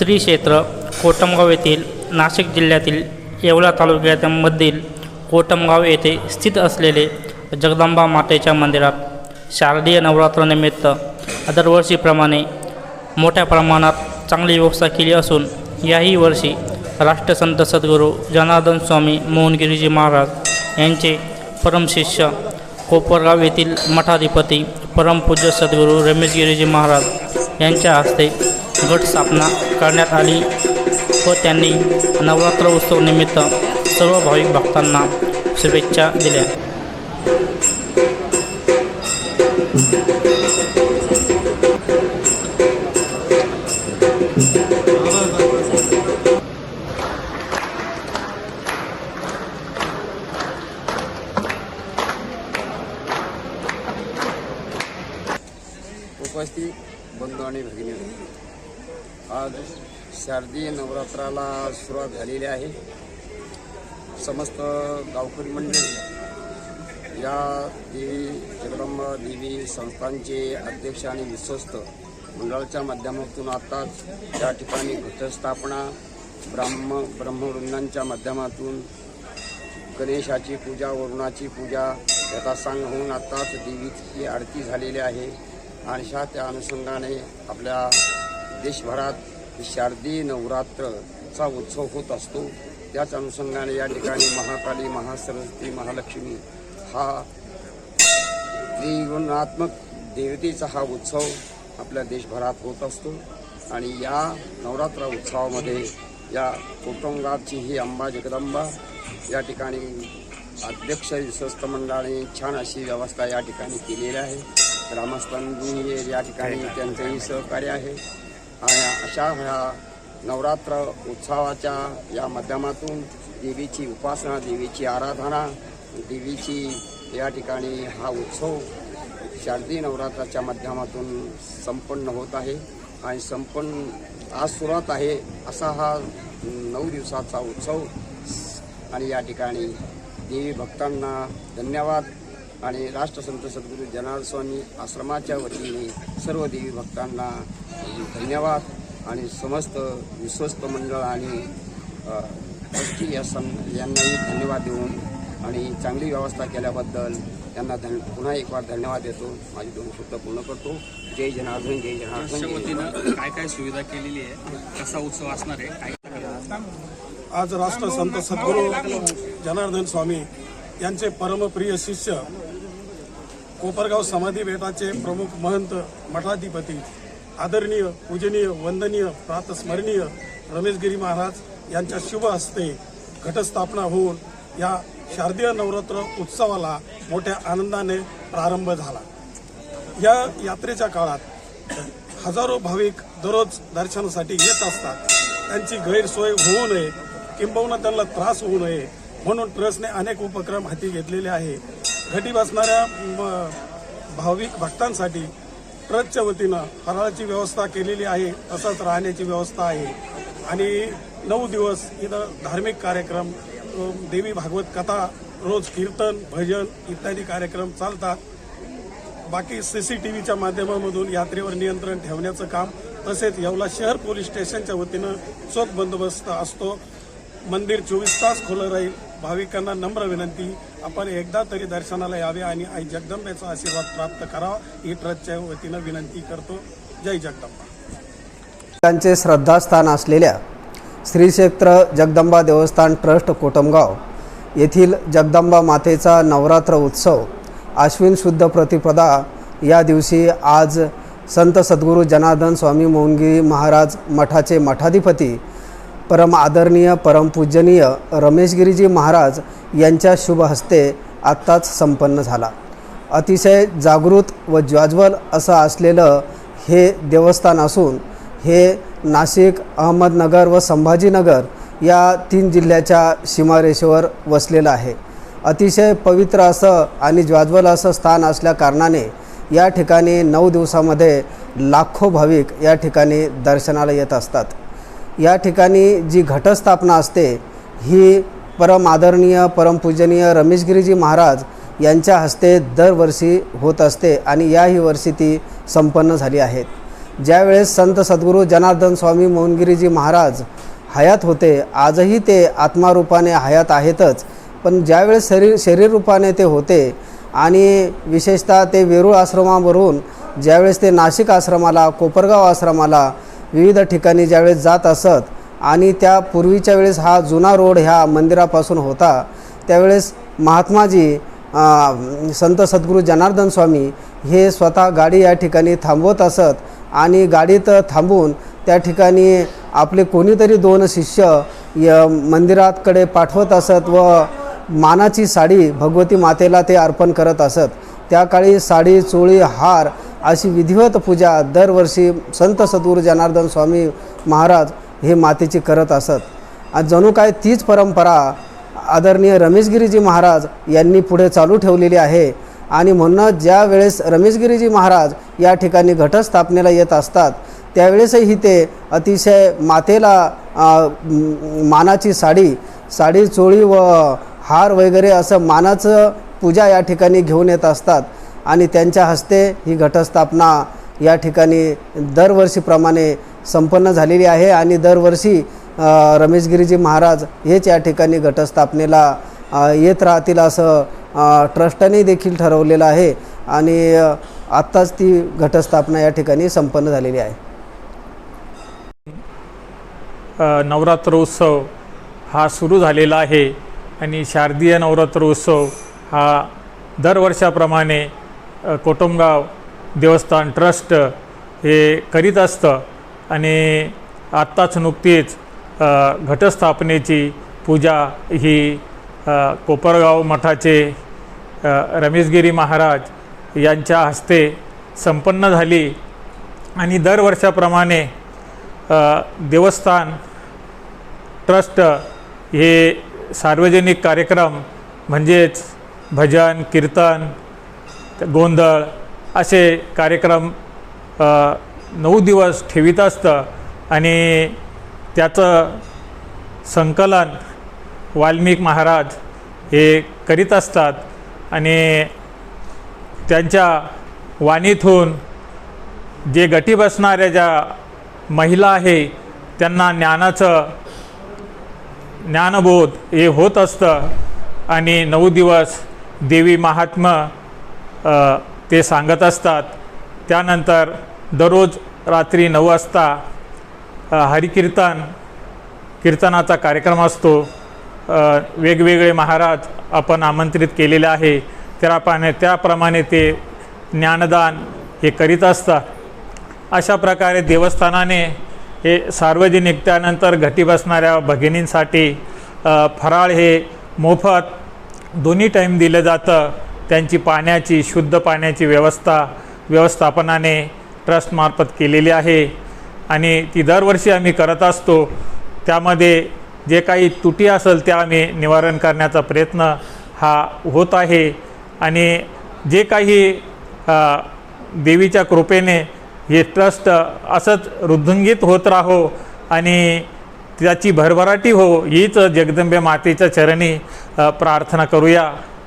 श्री क्षेत्र कोटमगाव येथील नाशिक जिल्ह्यातील येवला तालुक्यामधील कोटमगाव येथे स्थित असलेले जगदंबा मातेच्या मंदिरात शारदीय नवरात्रानिमित्त दरवर्षीप्रमाणे मोठ्या प्रमाणात चांगली व्यवस्था केली असून याही वर्षी राष्ट्रसंत सद्गुरू जनार्दन स्वामी मोहनगिरीजी महाराज यांचे परमशिष्य कोपरगाव येथील मठाधिपती परमपूज्य सद्गुरू रमेशगिरीजी महाराज यांच्या हस्ते गट स्थापना करण्यात आली व त्यांनी नवरात्र उत्सव निमित्त सर्व भाविक भक्तांना शुभेच्छा दिल्या. उपस्थित बंधू आणि भगिनी. आज शारदीय नवरात्राला सुरुवात झालेली आहे. समस्त गावकरी मंडळी या देवी जगदंबा देवी संस्थांचे अध्यक्ष आणि विश्वस्त मंडळाच्या माध्यमातून आताच या ठिकाणी घटस्थापना ब्राह्म ब्रह्मवृंदांच्या माध्यमातून गणेशाची पूजा वरुणाची पूजा याचा सांग होऊन आताच देवीची आरती झालेली आहे. आणि अशा त्या अनुषंगाने आपल्या देशभरात शारदीय नवरात्रचा उत्सव होत असतो. त्याच अनुषंगाने या ठिकाणी महाकाली महासरस्वती महालक्ष्मी हा त्रिगुणात्मक देवतेचा हा उत्सव आपल्या देशभरात होत असतो. आणि या नवरात्र उत्सवामध्ये या कुटुंबाची ही अंबा जगदंबा या ठिकाणी अध्यक्ष विश्वस्त मंडळाने छान अशी व्यवस्था या ठिकाणी केलेली आहे. ग्रामस्थांनी या ठिकाणी त्यांचंही सहकार्य आहे. अशा ह्या नवरात्र उत्सवाच्या या माध्यमातून देवीची उपासना देवीची आराधना देवीची या ठिकाणी हा उत्सव शारदीय नवरात्राच्या माध्यमातून संपन्न होत आहे आणि संपन्न आज सुरुवात आहे असा हा नऊ दिवसाचा उत्सव. आणि या ठिकाणी देवी भक्तांना धन्यवाद. आणि राष्ट्रसंत सद्गुरू जनार्दन स्वामी आश्रमाच्या वतीने सर्व देवी भक्तांना धन्यवाद आणि समस्त विश्वस्त मंडळ आणि अ, ट्रस्टी या सं यांनाही धन्यवाद देऊन आणि चांगली व्यवस्था केल्याबद्दल त्यांना धन पुन्हा एक बार धन्यवाद देतो. माझी दोन शब्द पूर्ण करतो. जय जनार्दन जय जनार्दन ट्रस्टच्या जय जनार्दन. वतीनं काय काय सुविधा केलेली आहे? कसा उत्सव असणार आहे? काय आज राष्ट्रसंत सद्गुरू जनार्दन स्वामी यांचे परमप्रिय शिष्य कोपरगाव समाधी बेटाचे प्रमुख महंत मठाधिपती आदरणीय पूजनीय वंदनीय प्रातस्मरणीय रमेशगिरी महाराज यांच्या शुभ हस्ते घटस्थापना होऊन या शारदीय नवरात्र उत्सवाला मोठ्या आनंदाने प्रारंभ झाला. या यात्रेच्या काळात हजारो भाविक दररोज दर्शनासाठी येत असतात. त्यांची गैरसोय होऊ नये किंबहुना त्यांना त्रास होऊ नये म्हणून ट्रस्टने अनेक उपक्रम हाती घेतलेले आहे. घटी बसणाऱ्या म, भाविक भक्तांसाठी ट्रस्टच्या वतीनं फराळाची व्यवस्था केलेली आहे तसंच राहण्याची व्यवस्था आहे. आणि नऊ दिवस इथं धार्मिक कार्यक्रम देवी भागवत कथा रोज कीर्तन भजन इत्यादी कार्यक्रम चालतात. बाकी सी सी टी व्हीच्या माध्यमामधून यात्रेवर नियंत्रण ठेवण्याचं काम तसेच येवला शहर पोलीस स्टेशनच्या वतीनं चोख बंदोबस्त असतो. मंदिर चोवीस तास खुलं राहील. भाविकांना नम्र विनंती आपण एकदा तरी दर्शनाला यावे आणि आई जगदंबेचा आशीर्वाद प्राप्त करावा ही ट्रस्टच्या वतीनं विनंती करतो. जय जगदंबा. त्यांचे श्रद्धास्थान असलेल्या श्री क्षेत्र जगदंबा देवस्थान ट्रस्ट कोटमगाव येथील जगदंबा मातेचा नवरात्र उत्सव आश्विन शुद्ध प्रतिपदा या दिवशी आज संत सद्गुरू जनार्दन स्वामी मोहनगिरी महाराज मठाचे मठाधिपती परम आदरणीय परमपूजनीय रमेशगिरीजी महाराज यांच्या शुभ हस्ते आत्ताच संपन्न झाला. अतिशय जागृत व ज्वाज्वल असं असलेलं हे देवस्थान असून हे नाशिक अहमदनगर व संभाजीनगर या तीन जिल्ह्याच्या सीमारेषेवर वसलेलं आहे. अतिशय पवित्र असं आणि ज्वाज्वल असं स्थान असल्या कारणाने या ठिकाणी नऊ दिवसामध्ये लाखो भाविक या ठिकाणी दर्शनाला येत असतात. या ठिकाणी जी घटस्थापना असते ही परम आदरणीय परमपूजनीय रमेशगिरीजी महाराज यांच्या हस्ते दरवर्षी होत असते आणि याही वर्षी ती संपन्न झाली आहेत ज्यावेळेस संत सद्गुरू जनार्दन स्वामी मोहनगिरीजी महाराज हयात होते आजही ते आत्मारूपाने हयात आहेतच पण ज्यावेळेस शरीर शरीर रूपाने ते होते आणि विशेषतः ते वेरूळ आश्रमावरून ज्यावेळेस ते नाशिक आश्रमाला कोपरगाव आश्रमाला विविध ठिकाणी ज्यावेळेस जात असत आणि त्या पूर्वीच्या वेळेस हा जुना रोड ह्या मंदिरापासून होता त्यावेळेस महात्माजी संत सद्गुरू जनार्दन स्वामी हे स्वतः गाडी या ठिकाणी थांबवत असत आणि गाडीत थांबून त्या ठिकाणी आपले कोणीतरी दोन शिष्य य मंदिराकडे पाठवत असत व मानाची साडी भगवती मातेला ते अर्पण करत असत. त्या काळी साडी चोळी हार अशी विधिवत पूजा दरवर्षी संत सद्गुरू जनार्दन स्वामी महाराज हे मातेची करत असत. आणि जणू काय तीच परंपरा आदरणीय रमेशगिरीजी महाराज यांनी पुढे चालू ठेवलेली आहे. आणि म्हणूनच ज्या वेळेस रमेशगिरीजी महाराज या ठिकाणी घटस्थापनेला येत असतात त्यावेळेसही ते अतिशय मातेला मानाची साडी साडी चोळी व हार वगैरे असं मानाचं पूजा या ठिकाणी घेऊन येत असतात. आणि त्यांच्या हस्ते ही घटस्थापना या ठिकाणी दरवर्षीप्रमाणे संपन्न झालेली आहे आणि दरवर्षी रमेशगिरीजी महाराज हेच या ठिकाणी घटस्थापनेला येत राहतील असं ट्रस्टने देखील ठरवलेलं आहे आणि आत्ताच ती घटस्थापना या ठिकाणी संपन्न झालेली आहे. नवरात्रोत्सव नवरात्र उत्सव हा सुरू झालेला आहे आणि शारदीय नवरात्र उत्सव हा दरवर्षाप्रमाणे कोटमगाव देवस्थान ट्रस्ट हे करीत असतं आणि आत्ताच नुकतीच घटस्थापनेची पूजा ही कोपरगाव मठाचे रमेशगिरी महाराज यांच्या हस्ते संपन्न झाली आणि दरवर्षाप्रमाणे देवस्थान ट्रस्ट हे सार्वजनिक कार्यक्रम म्हणजेच भजन कीर्तन गोंधळ असे कार्यक्रम नऊ दिवस ठेवीत असतं आणि त्याचं संकलन वाल्मिक महाराज हे करीत असतात आणि त्यांच्या वाणीतून जे गटी बसणाऱ्या ज्या महिला आहे त्यांना ज्ञानाचं ज्ञानबोध हे होत असतं आणि नऊ दिवस देवी महात्म्य ते सांगत असतात. त्यानंतर दररोज रात्री नऊ वाजता हरिकीर्तन कीर्तनाचा कार्यक्रम असतो. वेगवेगळे महाराज आपण आमंत्रित केलेले आहे. त्याप्रमाणे त्याप्रमाणे ते ज्ञानदान हे करीत असतात. अशा प्रकारे देवस्थानाने हे सार्वजनिक त्यानंतर घटी बसणाऱ्या भगिनींसाठी फराळ हे मोफत दोन्ही टाईम दिलं जातं. त्यांची पाण्याची शुद्ध पाण्याची व्यवस्था व्यवस्थापनाने ट्रस्टमार्फत केलेली आहे. आणि ती दरवर्षी आम्ही करत असतो. त्यामध्ये जे काही तुटी असेल त्या आम्ही निवारण करण्याचा प्रयत्न हा होत आहे. आणि जे काही देवीच्या कृपेने हे ट्रस्ट असंच वृद्धंगित होत राहो आणि त्याची भरभराटी हो हीच जगदंबे मातेच्या चरणी प्रार्थना करूया.